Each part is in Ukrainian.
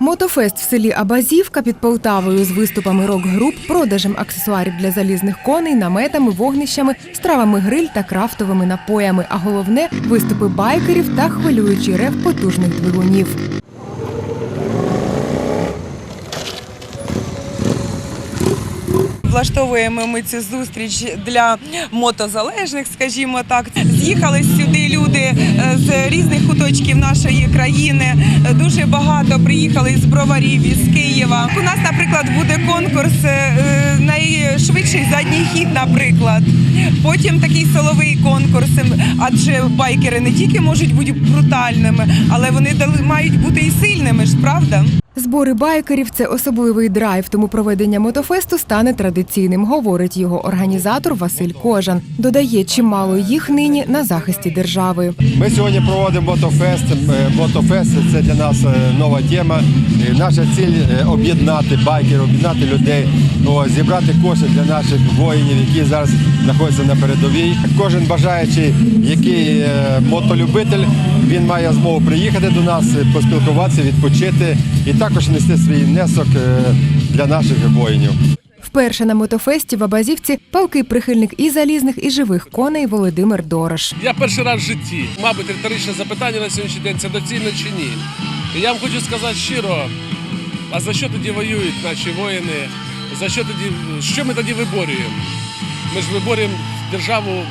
Мотофест в селі Абазівка під Полтавою з виступами рок-груп, продажем аксесуарів для залізних коней, наметами, вогнищами, стравами гриль та крафтовими напоями. А головне виступи байкерів та хвилюючий рев потужних двигунів. Влаштовуємо ми цю зустріч для мотозалежних, скажімо так. З'їхали сюди люди е, з різних куточків нашої країни. Дуже багато приїхали з броварів, із Києва. У нас, наприклад, буде конкурс е, найшвидший задній хід, наприклад. Потім такий силовий конкурс, адже байкери не тільки можуть бути брутальними, але вони мають бути і сильними ж, правда? Збори байкерів це особливий драйв, тому проведення мотофесту стане традиційним, говорить його організатор Василь Кожан. Додає, чимало їх нині на захисті держави. Ми сьогодні проводимо мотофест. Е, Мотофест це для нас е, нова тема. Наша ціль е, об'єднати байкерів, об'єднати людей, зібрати кошти для наших воїнів, які зараз знаходяться на передовій. Кожен бажаючий, який мотолюбитель, він має змогу приїхати до нас, е, поспілкуватися, відпочити і також нести свій внесок е, для наших воїнів. Вперше на мотофесті в Абазівці палкий прихильник і залізних, і живих коней Володимир Дорош. Я перший раз в житті. Мабуть, риторичне запитання на сьогоднішній день це доцільно чи ні. І я вам хочу сказати щиро, а за що тоді воюють наші воїни? За що тоді, що ми тоді виборюємо? Ми ж виборюємо державу,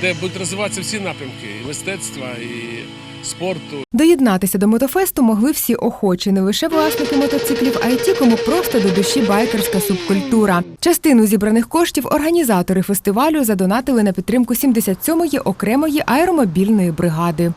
де будуть розвиватися всі напрямки і мистецтва, і спорту. Доєднатися до мотофесту могли всі охочі, не лише власники мотоциклів, а й ті, кому просто до душі байкерська субкультура. Частину зібраних коштів організатори фестивалю задонатили на підтримку 77-ї окремої аеромобільної бригади.